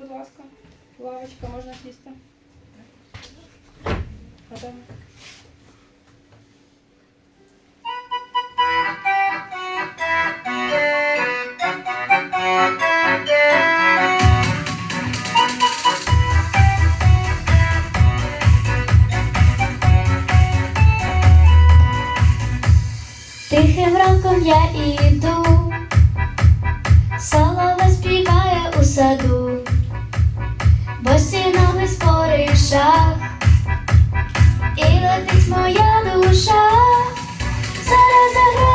будь ласка. Лавочка, можна сісти. Тихим ранком я іду, солове співає у саду, споришах, і летить моя душа, зараз заграй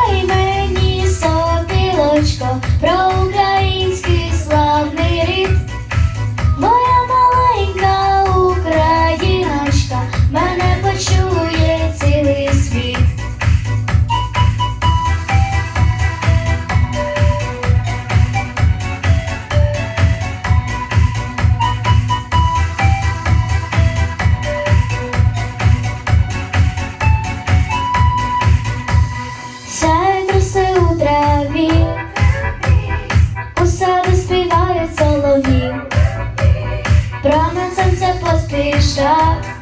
Yeah.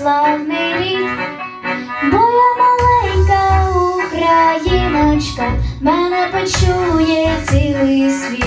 Славний рід. Моя маленька україночка, мене почує цілий світ.